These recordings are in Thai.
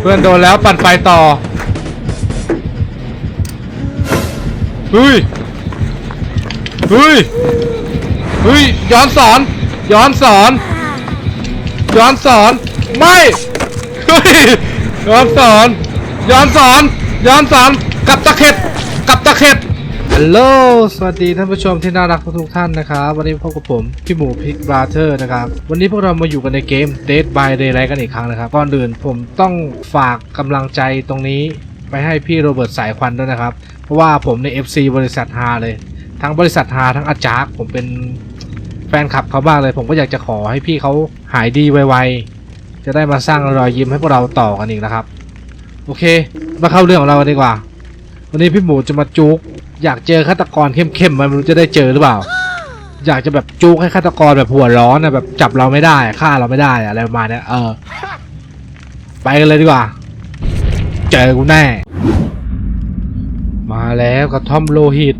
เพื่อนโดนแล้วปั่นไฟต่อเฮ้ยเฮ้ยเฮ้ยย้อนสอน ย้อนสอน ย้อนสอนไม่เฮ้ยย้อนสอน ย้อนสอน ย้อนสอนกับตะเข็บกับตะเข็บ ฮัลโหล สวัสดีท่านผู้ชมที่น่ารักทุกท่านนะครับ วันนี้พบกับผม พี่หมูพิกบราเธอร์นะครับ วันนี้พวกเรามาอยู่กันในเกม Dead by Daylight กันอีกครั้งนะครับ ก่อนอื่นผมต้องฝากกำลังใจตรงนี้ไปให้พี่โรเบิร์ตสายควันด้วยนะครับ เพราะว่าผมใน FC บริษัทฮาเลย ทั้งบริษัทฮาทั้งอาจารย์ผมเป็นแฟนคลับเขาบ้างเลย ผมก็อยากจะขอให้พี่เขาหายดีไวๆ จะได้มาสร้างรอยยิ้มให้พวกเราต่อกันอีกนะครับ โอเค มาเข้าเรื่องของเรากันดีกว่า วันนี้พี่หมูจะมาจุก อยากเจอฆาตกรเข้มๆมันไม่รู้จะได้เจอหรือเปล่า อยากจะแบบจุกให้ฆาตกรแบบหัวร้อนนะแบบจับเราไม่ได้ฆ่าเราไม่ได้อะไรประมาณเนี้ยเออ ไปกันเลยดีกว่า เจอกูแน่ มาแล้วกระท่อมโลหิต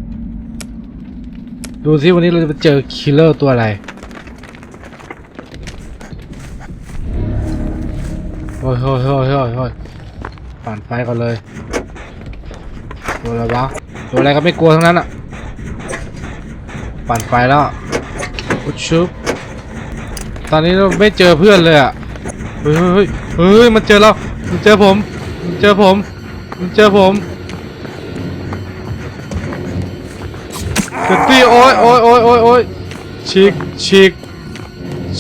ดูซิวันนี้เราจะไปเจอคิลเลอร์ตัวอะไรโอ้ยโอ้ยโอ้ยโอ้ยโอ้ยปั่นไฟก่อนเลยตัวอะไรวะ ตัวอะไรก็ไม่กลัวทั้งนั้นอะ ปั่นไฟแล้วพุชชุบตอนนี้เราไม่เจอเพื่อนเลยอะ เฮ้ยเฮ้ยเฮ้ยมันเจอเรามันเจอผมมันเจอผมมันเจอผมเตี้โอ้ยโอ้ยโอ้ยโอ้ยโอ้ยฉีกฉีก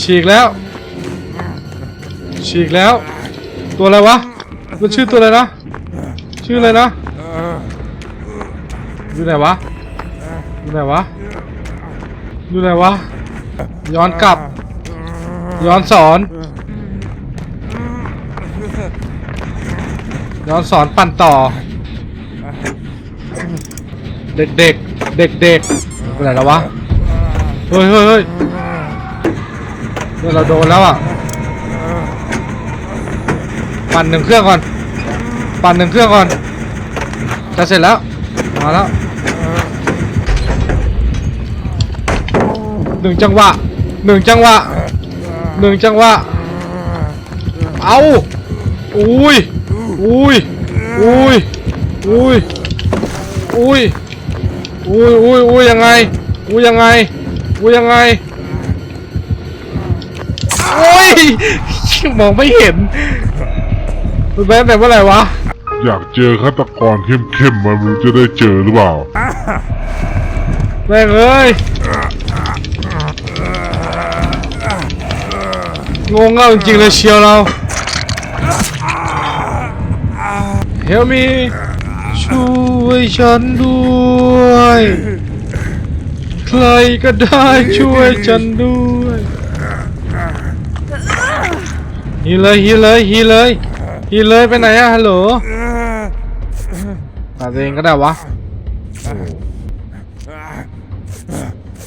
ฉีกแล้ว ฉีกแล้ว ตัวอะไรวะ มันชื่อตัวอะไรนะ ชื่ออะไรนะ อยู่ไหนวะ อยู่ไหนวะ อยู่ไหนวะ ย้อนกลับ ย้อนสอน ย้อนสอนปั่นต่อ เด็กเด็กเด็กเด็กๆไปไหนแล้ววะ เฮ้ยเฮ้ยเฮ้ยเนี่ยเราโดนแล้วอะ ปั่นหนึ่งเครื่องก่อน ปั่นหนึ่งเครื่องก่อนจะเสร็จแล้ว มาแล้ว หนึ่งจังหวะหนึ่งจังหวะหนึ่งจังหวะเอาอุ้ยอุ้ยอุ้ยอุ้ยอุ้ยอุ้ยอุ้ยอุ้ยยังไงอุ้ยยังไงอุ้ยยังไงโอ้ยมองไม่เห็นมันแบนแต่เมื่อไหร่วะอยากเจอฆาตกรเข้มๆมาไม่รู้จะได้เจอหรือเปล่าแม่งเอ้ย งงเง่าจริงเลยเชียวเรา Help me ช่วยฉันด้วย ใครก็ได้ช่วยฉันด้วยฮีเลยฮีเลยฮีเลยฮีเลยไปไหนอะฮัลโหลตัดเองก็ได้วะ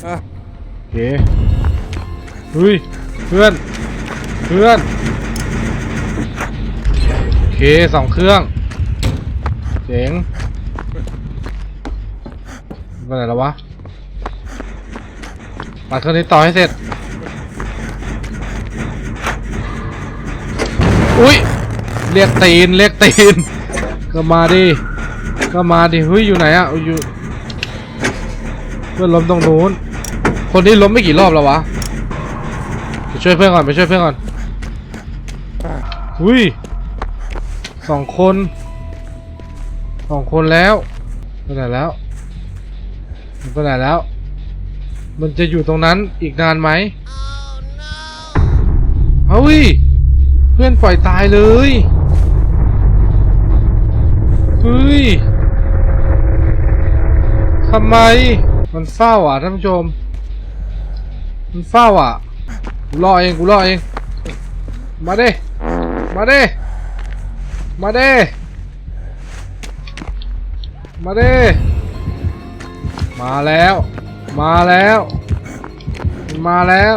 โอเคเฮ้ยเพื่อน เพื่อนโอเคสองเครื่องเจ๋งไปไหนแล้ววะปัดเครื่องนี้ต่อให้เสร็จ อุ้ยเรียกตีนเรียกตีน ก็มาดิก็มาดิเฮ้ยอยู่ไหนอะอยู่เพื่อนล้มตรงนู้นคนนี้ล้มไม่กี่รอบแล้ววะไปช่วยเพื่อนก่อนไปช่วยเพื่อนก่อน อุ้ยสองคนสองคนแล้วไปไหนแล้วมันไปไหนแล้ว มันจะอยู่ตรงนั้นอีกนานไหมเฮ้ยเพื่อนปล่อยตายเลยเฮ้ยทำไม มันเฝ้าอะท่านผู้ชม มันเฝ้าอะ กูรอเอง กูรอเอง มาเดิ มาดิ มาดิ มาดิ มาแล้ว มาแล้ว มาแล้ว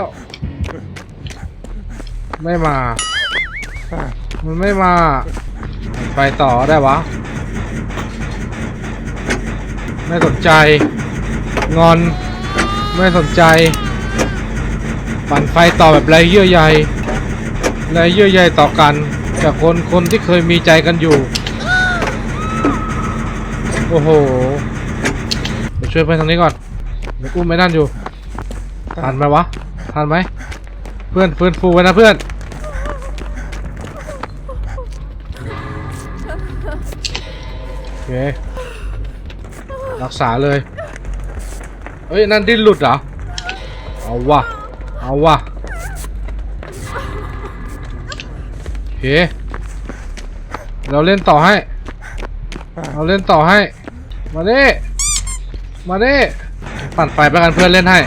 ไม่มา มันไม่มา ไปต่อได้วะ ไม่สนใจ งอน ไม่สนใจ ปั่นไฟต่อแบบไรเยื่อใย ไรเยื่อใยต่อกันกับคนคนที่เคยมีใจกันอยู่ โอ้โหไปช่วยเพื่อนทางนี้ก่อนเดี๋ยวอุ้มไม่นั่นอยู่ทันไหมวะทันไหมเพื่อนเพื่อนฟูไว้นะเพื่อนโอเครักษาเลยเฮ้ยนั่นดิ้นหลุดเหรอเอาวะเอาวะ เคเราเล่นต่อให้ เราเล่นต่อให้ มาเดิมาเดิปั่นไฟไปกันเพื่อนเล่นให้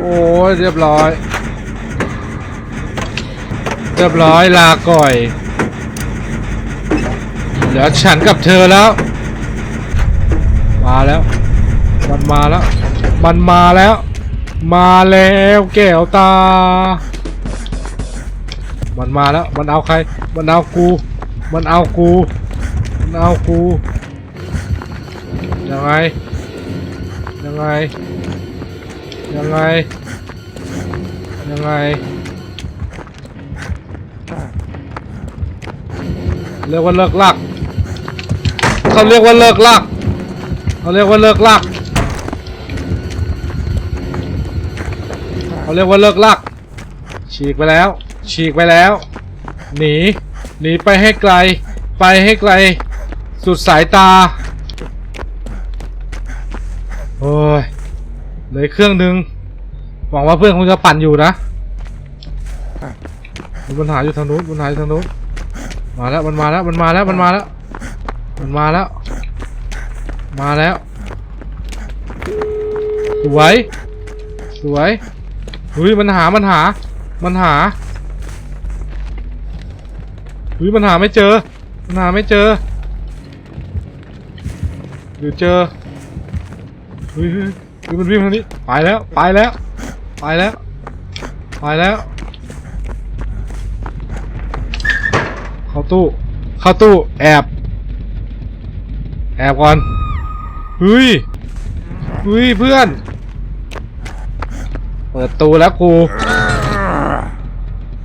โอ้ยเรียบร้อย เรียบร้อยลาก่อยเหลือฉันกับเธอแล้ว มาแล้ว มันมาแล้ว มันมาแล้ว มาแล้วแก้วตา มันมาแล้ว มันเอาใคร มันเอากู มันเอากู มันเอากู ยังไง ยังไง ยังไง ยังไง เรียกว่าเลิกลัก เขาเรียกว่าเลิกลัก เขาเรียกว่าเลิกลัก เขาเรียกว่าเลิกลัก ฉีกไปแล้ว ฉีกไปแล้ว หนี หนีไปให้ไกล ไปให้ไกล สุดสายตา โอ้ยเหลยเครื่องหนึ่งหวังว่าเพื่อนคงจะปั่นอยู่นะมีปัญหาอยู่ทางนู้นปัญหาอยู่ทางนู้นมาแล้วมันมาแล้วมันมาแล้วมันมาแล้ว มันมาแล้ว มาแล้วสวยสวย เฮ้ยมันหา มันหา มันหาเฮ้ยมันหาไม่เจอ มันหาไม่เจอหรือเจอเฮ้ยเฮ้ยมันวิ่งทางนี้ ไปแล้ว ไปแล้ว ไปแล้ว ไปแล้ว เข้าตู้ เข้าตู้ แอบ แอบก่อนเฮ้ยเฮ้ยเพื่อน เปิดตูแล้วกู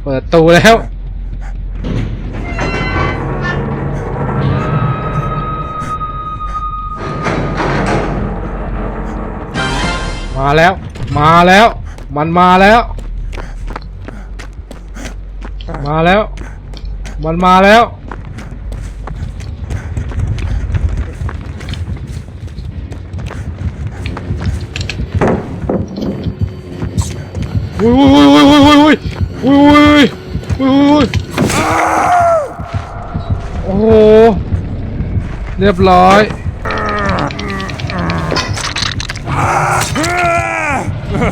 เปิดตูแล้ว มาแล้ว มาแล้ว มันมาแล้ว มาแล้ว มันมาแล้ว อุ้ยอุ้ยอุ้ยอุ้ยอุ้ยอุ้ยอุ้ยโอ้โหเรียบร้อย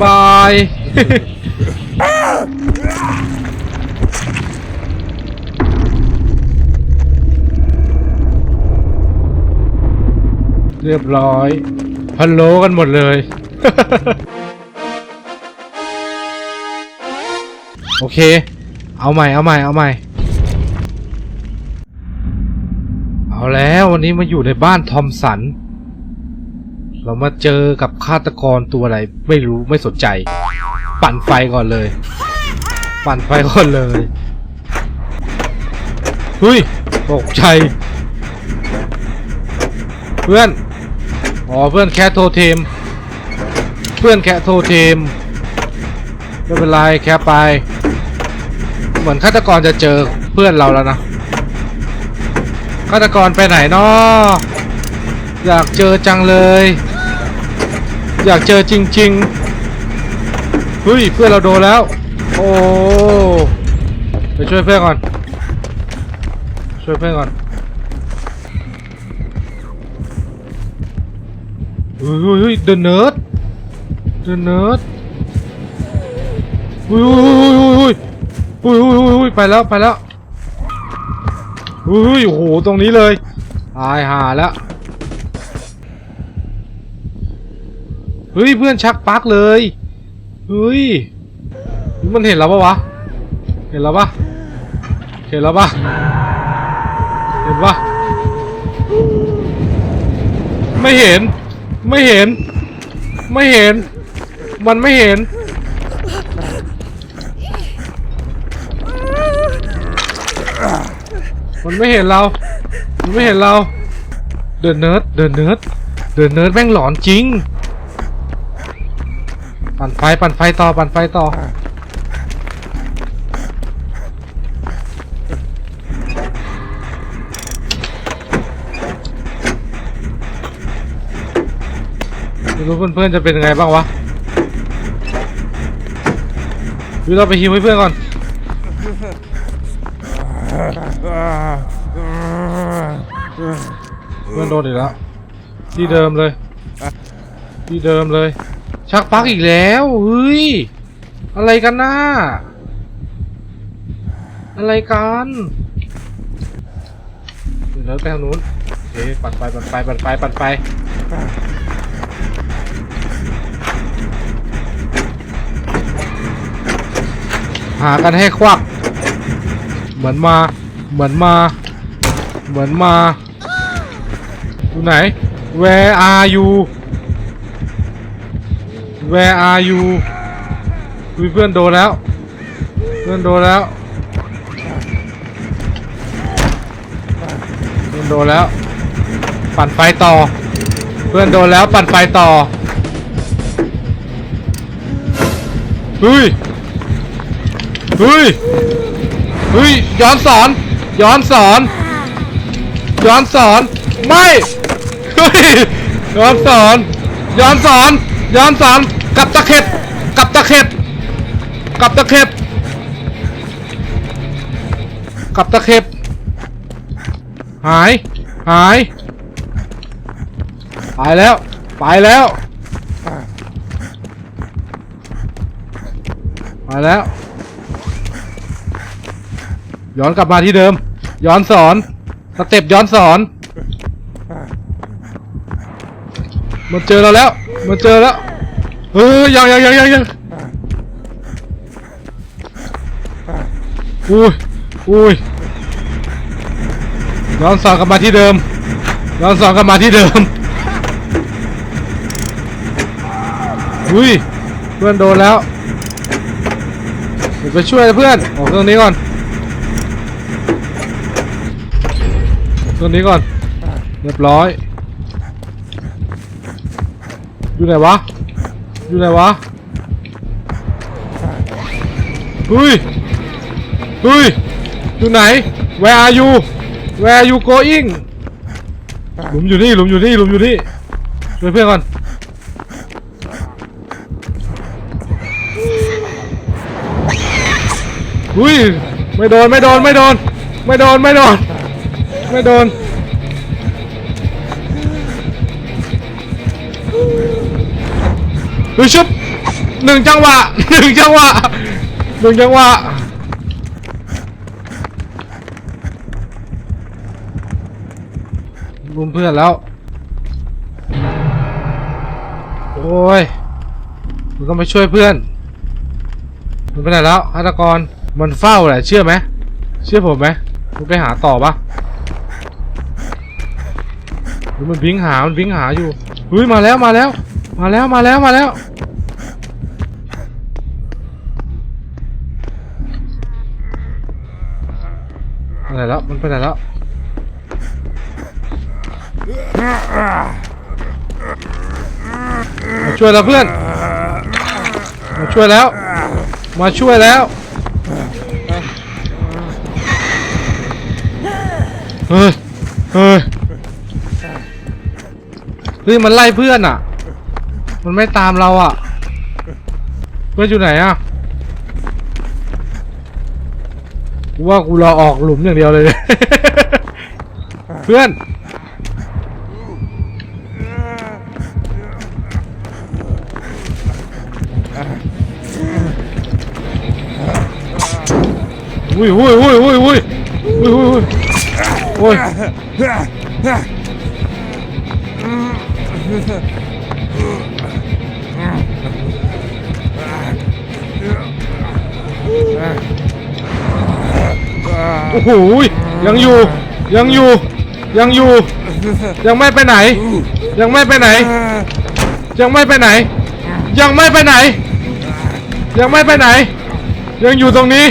บายเรียบร้อยพันโลกันหมดเลย โอเค เอาใหม่ เอาใหม่ เอาใหม่ เอาแล้ววันนี้มาอยู่ในบ้านทอมสัน เรามาเจอกับฆาตกรตัวอะไรไม่รู้ไม่สนใจ ปั่นไฟก่อนเลย ปั่นไฟก่อนเลยเฮ้ยตกใจเพื่อน อ๋อเพื่อนแคทโทเทม เพื่อนแคทโทเทมไม่เป็นไรแค่ไป เหมือนฆาตกรจะเจอเพื่อนเราแล้วนะฆาตกรไปไหนเนาะอยากเจอจังเลย อยากเจอจริงๆเฮ้ยเพื่อนเราโดนแล้ว โอ้ไปช่วยเพื่อนก่อน ช่วยเพื่อนก่อนเฮ้ยเฮ้ยเฮ้ยเดินเนิร์ดเดินเนิร์ดเฮ้ยเฮ้ยเฮ้ย เฮ้ยเฮ้ยเฮ้ยไปแล้วไปแล้วเฮ้ยโอ้โหตรงนี้เลยตายหาแล้วเฮ้ยเพื่อนชักปักเลยเฮ้ยมันเห็นเราปะวะเห็นเราปะเห็นเราปะเห็นปะไม่เห็นไม่เห็น ไม่เห็น มันไม่เห็น มันไม่เห็นเรา มันไม่เห็นเรา เดินเนิร์ด เดินเนิร์ด เดินเนิร์ดแม่งหลอนจริง ปั่นไฟ ปั่นไฟต่อ ปั่นไฟต่อ ไม่รู้เพื่อนๆจะเป็นยังไงบ้างวะวิเราไปฮิวให้เพื่อนก่อน เพื่อนโดนอีกแล้วที่เดิมเลย ที่เดิมเลย ชักปลั๊กอีกแล้วเฮ้ยอะไรกันน่าอะไรกันเดี๋ยวเราไปทางนู้นโอเคปัดไฟปัดไฟปัดไฟปัดไฟหากันให้ควัก เหมือนมา เหมือนมา เหมือนมา อยู่ไหน Where are you Where are you อุ๊ยเพื่อนโดนแล้ว เพื่อนโดนแล้ว เพื่อนโดนแล้ว ปั่นไฟต่อ เพื่อนโดนแล้วปั่นไฟต่อเฮ้ยเฮ้ยเฮ้ยย้อนสอน ย้อนสอน ย้อนสอน ไม่เฮ้ยย้อนสอน ย้อนสอน ย้อนสอน กับตะเข็บ กับตะเข็บ กับตะเข็บ กับตะเข็บ หาย หาย ไปแล้ว ไปแล้ว ไปแล้วย้อนกลับมาที่เดิม ย้อนสอน สเต็ปย้อนสอนมันเจอเราแล้วมันเจอแล้ว เฮ้ยยังยังยังยังยังอุ้ยอุ้ยย้อนสอนกลับมาที่เดิมย้อนสอนกลับมาที่เดิมอุ้ยเพื่อนโดนแล้วไปช่วยเพื่อนออกเครื่องนี้ก่อน เครื่องนี้ก่อน เรียบร้อย อยู่ไหนวะ อยู่ไหนวะเฮ้ยเฮ้ยอยู่ไหน Where are you Where are you going หลุมอยู่นี่หลุมอยู่นี่หลุมอยู่นี่ช่วยเพื่อนก่อนอุ้ยไม่โดนไม่โดนไม่โดนไม่โดนไม่โดน ไม่โดน ดูชุบหนึ่งจังหวะหนึ่งจังหวะหนึ่งจังหวะรุมเพื่อนแล้ว โอ้ยมันก็มาช่วยเพื่อน มันไปไหนแล้วฆาตกรมันเฝ้าแหละเชื่อไหมเชื่อผมไหมมันไปหาต่อปะ มันวิ่งหา มันวิ่งหาอยู่เฮ้ยมาแล้วมาแล้ว มาแล้วมาแล้วมาแล้ว ไปไหนแล้ว มันไปไหนแล้ว มาช่วยแล้วเพื่อน มาช่วยแล้ว มาช่วยแล้วเฮ้ยเฮ้ย เฮ้ยมันไล่เพื่อนอะ มันไม่ตามเราอะ เพื่อนอยู่ไหนอะกูว่ากูรอออกหลุมอย่างเดียวเลย เพื่อน อุ้ยอุ้ยอุ้ยอุ้ยอุ้ยอุ้ยอุ้ยอุ้ยอุ้ย โอ้โหยังอยู่ ยังอยู่ ยังอยู่ ยังไม่ไปไหน ยังไม่ไปไหน ยังไม่ไปไหน ยังไม่ไปไหน ยังไม่ไปไหน ยังอยู่ตรงนี้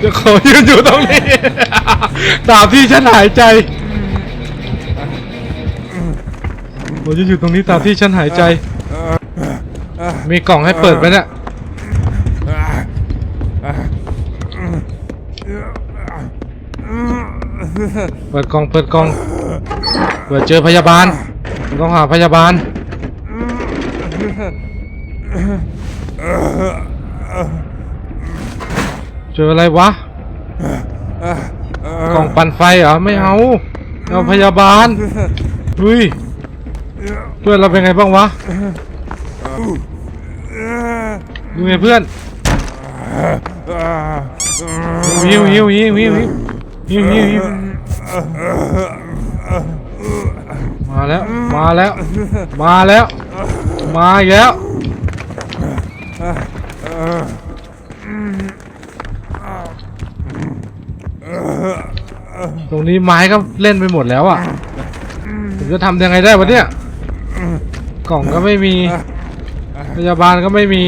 ดี๋ยวขอยืนอยู่ตรงนี้ ตามที่ฉันหายใจผมจะอยู่ตรงนี้ตามที่ฉันหายใจ มีกล่องให้เปิดไหมเนี่ยเปิดกล่อง เปิดกล่อง เปิดเจอพยาบาล ต้องหาพยาบาล เจออะไรวะกล่องปั่นไฟเหรอไม่เอาเอาพยาบาลเฮ้ยเพื่อนเราเป็นไงบ้างวะดูไงเพื่อนหิวหิวหิวหิวหิวหิวหิวหิวมาแล้วมาแล้ว มาแล้ว มาแล้ว ตรงนี้ไม้ก็เล่นไปหมดแล้วอะผมจะทำยังไงได้วะเนี่ย กล่องก็ไม่มี พยาบาลก็ไม่มี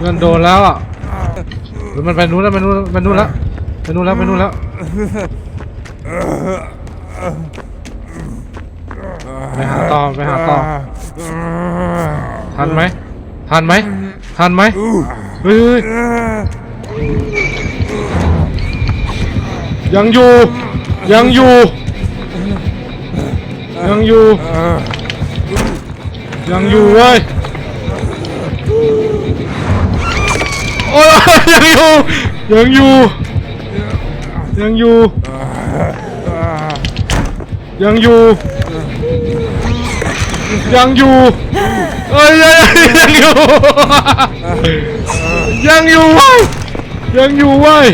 เงินโดนแล้วอะหรือมันไปนู้นแล้วไปนู้นไปนู้นแล้วไปนู้นแล้วไปนู้นแล้วไปหาต่อไปหาต่อทันไหมทันไหมทันไหมเฮ้ย ยังอยู่ ยังอยู่ ยังอยู่ ยังอยู่เว้ยโอ้ยยังอยู่ ยังอยู่ ยังอยู่ ยังอยู่ ยังอยู่เอ้ยยังอยู่ ยังอยู่เว้ยยังอยู่เว้ย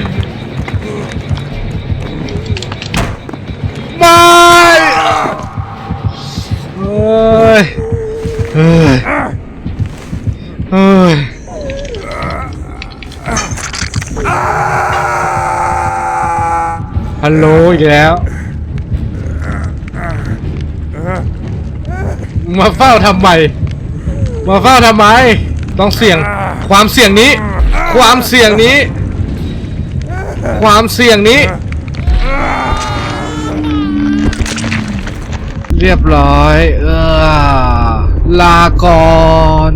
ยเฮ้ยเฮ้ยฮัลโหลอีกแล้ว มาเฝ้าทำไม มาเฝ้าทำไม ต้องเสี่ยง ความเสี่ยงนี้ ความเสี่ยงนี้ ความเสี่ยงนี้ เรียบร้อย เออลาก่อน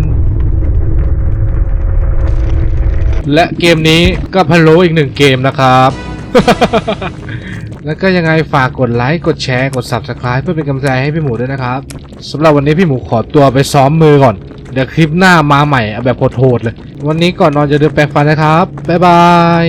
และเกมนี้ก็พะโลอีกหนึ่งเกมนะครับ แล้วก็ยังไงฝากกดไลค์ กดแชร์ กด Subscribe เพื่อเป็นกำลังใจให้พี่หมูด้วยนะครับสำหรับวันนี้พี่หมูขอตัวไปซ้อมมือก่อน เดี๋ยวคลิปหน้ามาใหม่เอาแบบโหดๆเลย วันนี้ก่อนนอนจะเดินแปรงฟันนะครับ บ๊ายบาย